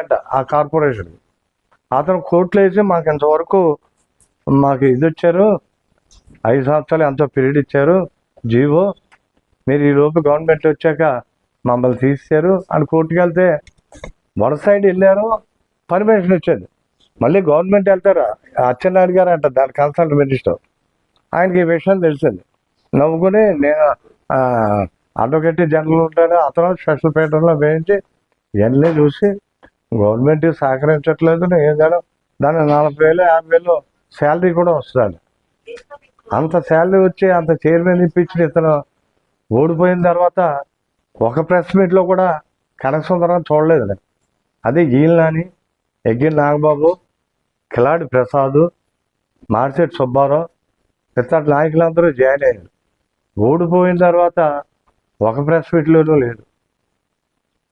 అంట ఆ కార్పొరేషన్. అతను కోర్టులో వేసి మాకు ఇంతవరకు మాకు ఇది వచ్చారు ఐదు సంవత్సరాలు ఎంతో పీరియడ్ ఇచ్చారు జీవో మీరు ఈ లోపు గవర్నమెంట్ వచ్చాక మమ్మల్ని తీసారు అని కోర్టుకి వెళ్తే వడ సైడ్ వెళ్ళారు పర్మిషన్ వచ్చింది మళ్ళీ గవర్నమెంట్ వెళ్తారా? అచ్చెన్నాయుడు గారు అంట దాని కన్సల్ట్ మినిస్టర్. ఆయనకి ఈ విషయం తెలిసింది. నవ్వుకుని నేను అడ్వకేట్ జనరల్ ఉంటాను అతను స్పెషల్ పేటర్లో వేయించి ఇవన్నీ చూసి గవర్నమెంట్ సహకరించట్లేదు ఏదైనా దాని నలభై వేలు యాభై వేలు శాలరీ కూడా వస్తుంది అంత శాలరీ వచ్చి అంత చైర్మన్ ఇప్పించిన ఇతను ఓడిపోయిన తర్వాత ఒక ప్రెస్ మీట్లో కూడా కనకసుందరం చూడలేదు అదే ఈయనని ఎగ్గిన నాగబాబు కిలాడి ప్రసాద్ మార్సెట్ సుబ్బారావు ఇతర నాయకులందరూ జాయిన్ అయ్యారు. ఓడిపోయిన తర్వాత ఒక ప్రెస్ మీట్లోనూ లేదు.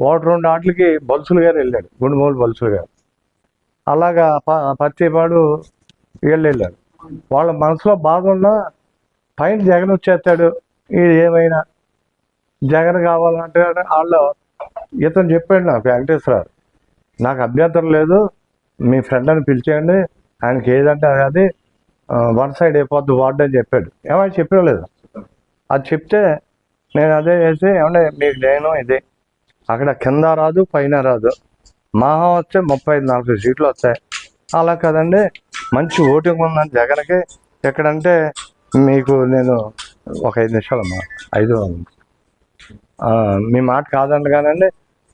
ఒకటి రెండు ఆటలకి బల్సులు గారు వెళ్ళాడు. గుండుమూలు బల్సులు గారు. అలాగా ప పత్తిపాడు వీళ్ళు వెళ్ళారు. వాళ్ళ మనసులో బాధ ఉన్నా పైన జగన్ వచ్చేస్తాడు. ఇది ఏమైనా జగన్ కావాలంటే వాళ్ళు ఇతను చెప్పాడు నాకు వెంకటేశ్వరరావు. నాకు అభ్యంతరం లేదు. మీ ఫ్రెండ్ అని పిలిచేయండి. ఆయనకి ఏదంటే అది వన్ సైడ్ అయిపోద్ది వార్డు అని చెప్పాడు. ఏమైనా చెప్పలేదు అది చెప్తే నేను అదే చేసి ఏమంటే మీకు నేను ఇదే అక్కడ కింద రాదు పైన రాదు. మహా వచ్చే ముప్పై ఐదు నలభై సీట్లు వస్తాయి. అలా కదండి మంచి ఓటింగ్ ఉందని జగన్కి ఎక్కడంటే మీకు నేను ఒక ఐదు నిమిషాలు అమ్మా ఐదు మీ మాట కాదండి కానండి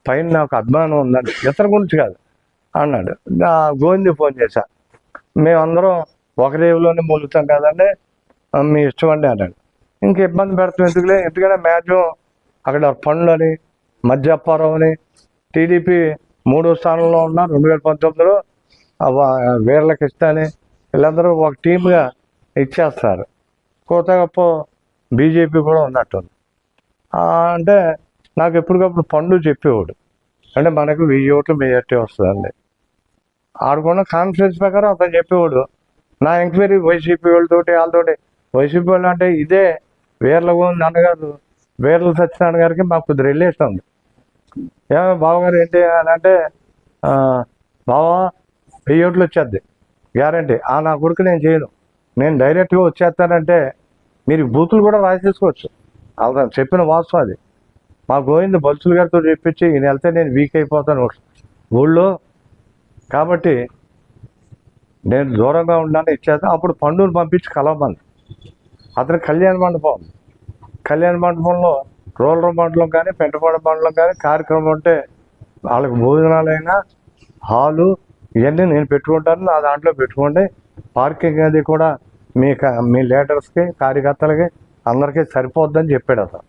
పైన నాకు అభిమానం ఉందండి ఇతర గురించి కాదు అన్నాడు. నా గోవింది ఫోన్ చేశా. మేమందరం ఒక రేవులోనే మొలుతాం కదండి మీ ఇష్టం అండి అన్నాడు. ఇంక ఇబ్బంది పెడతాం ఎందుకులే? ఎందుకంటే మ్యాక్సిమం అక్కడ పనులు అని అని టీడీపీ మూడో స్థానంలో ఉన్న రెండు వేల పంతొమ్మిదిలో వీర్ల కృష్ణని వీళ్ళందరూ ఒక టీమ్గా ఇచ్చేస్తారు. కొత్త గొప్ప బీజేపీ కూడా ఉన్నట్టుంది. అంటే నాకు ఎప్పటికప్పుడు పండు చెప్పేవాడు. అంటే మనకు వెయ్యి ఓట్లు మెజార్టీ వస్తుందండి. ఆడుకున్న కాన్ఫిడెన్స్ ప్రకారం అతను చెప్పేవాడు. నా ఎంక్వైరీ వైసీపీ వాళ్ళతోటి వాళ్ళతోటి. వైసీపీ వాళ్ళు అంటే ఇదే వీర్ల నాన్నగారు వీర్ల సత్యనారాయణ గారికి మాకు కొద్ది రిలేషన్ ఉంది ఏమో బావగారు ఏంటి అని అంటే బావా వెయ్యి ఓట్లు వచ్చేద్ది. గ్యారంటీ. ఆ నా కొడుకు నేను చేయను. నేను డైరెక్ట్గా వచ్చేస్తానంటే మీరు బూతులు కూడా రాసి తీసుకోవచ్చు అలా చెప్పిన వాస్తవం అది. మా గోవింద్ బల్సులు గారితో చెప్పించి ఈయన వెళ్తే నేను వీక్ అయిపోతాను. ఊళ్ళో కాబట్టి నేను దూరంగా ఉండాలని ఇచ్చేస్తాను అప్పుడు పండుని పంపించి కలవమంది అతను కళ్యాణ మండపం. కళ్యాణ మండపంలో రూరల్ మండలం కానీ పెంటపాడ మండలం కానీ కార్యక్రమం ఉంటే వాళ్ళకి భోజనాలైనా హాలు ఇవన్నీ నేను పెట్టుకుంటాను. నా దాంట్లో పెట్టుకోండి. పార్కింగ్ అది కూడా మీ క- మీ లీడర్స్కి కార్యకర్తలకి అందరికీ సరిపోద్దని చెప్పాడు అతను.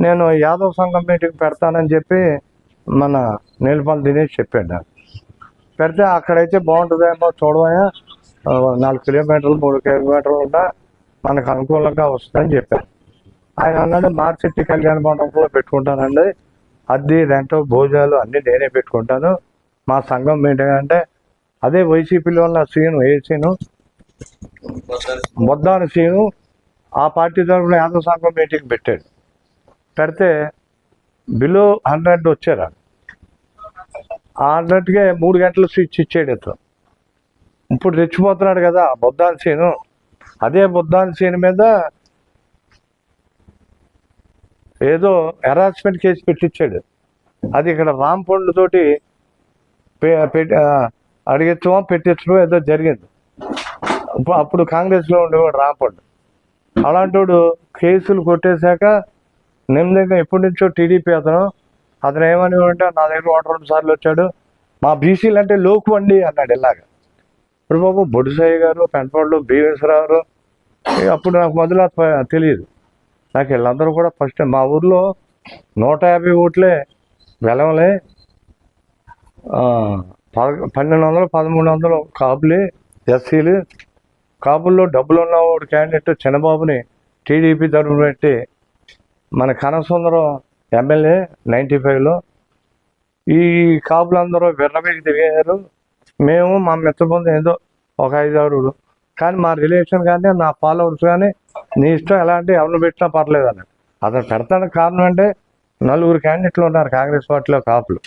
నేను యాదవ్ సంఘం మీటింగ్ పెడతానని చెప్పి మన నీలపల్లి దినేష్ చెప్పాడు నాకు. పెడితే అక్కడైతే బాగుంటుందేమో చూడవయా నాలుగు కిలోమీటర్లు మూడు కిలోమీటర్లు ఉంటా మనకు అనుకూలంగా వస్తుందని చెప్పాను ఆయన అన్నాడు మార్చెట్టి కళ్యాణ మండపంలో పెట్టుకుంటానండి. అద్దె రెంట్ భోజనాలు అన్నీ నేనే పెట్టుకుంటాను. మా సంఘం మీటింగ్ అంటే అదే వైసీపీలో ఉన్న సీను ఏ సీను? మొద్దాని సీను. ఆ పార్టీ తరఫున యాదవ సంఘం మీటింగ్ పెట్టాడు. పెడితే బిలో హండ్రెడ్ వచ్చారు ఆ హండ్రెడ్కే మూడు గంటలు స్విచ్ ఇచ్చాడు ఇతను. ఇప్పుడు రెచ్చిపోతున్నాడు కదా బొద్దాన్ సీను. అదే బొద్దాన్ సీన్ మీద ఏదో హెరాస్మెంట్ కేసు పెట్టించాడు అది ఇక్కడ రాంపండు తోటి పెట్టి- అడిగించడం పెట్టించడం ఏదో జరిగింది. అప్పుడు- కాంగ్రెస్లో ఉండేవాడు రాంపండు అలాంటోడు కేసులు కొట్టేశాక నెమ్మదిగా ఎప్పటి నుంచో టీడీపీ అతను అతను ఏమని అంటే నా దగ్గర ఒకటి రెండు సార్లు వచ్చాడు మా బీసీలు అంటే లోకు అండి అన్నాడు ఇలాగ. ఇప్పుడు బాబు బొడిసాయి గారు పెంటపాడులో బీవేశ్వరరావు అప్పుడు నాకు మొదలు తెలియదు. నాకు వీళ్ళందరూ కూడా ఫస్ట్ మా ఊర్లో నూట యాభై ఓట్లే వెలవలే పద- పన్నెండు వందలు పదమూడు వందలు కాపులే ఎస్సీలు. కాపుల్లో డబ్బులు ఉన్న వాడు క్యాండిడేట్ చిన్నబాబుని టీడీపీ తరఫున పెట్టి మన కనసుందరం ఎమ్మెల్యే నైంటీ ఫైవ్లో ఈ కాపులందరూ విర్రమీకి దిగారు మేము మా మిత్రబృందం ఏదో ఒక ఐదారు కానీ మా రిలేషన్ కానీ నా ఫాలోవర్స్ కానీ నీ ఇష్టం ఎలాంటి ఎవరిని పెట్టినా పర్లేదు అన్నాడు. అతను పెడతాడు కారణం అంటే నలుగురు క్యాండిడేట్లు ఉన్నారు కాంగ్రెస్ పార్టీలో కాపులు.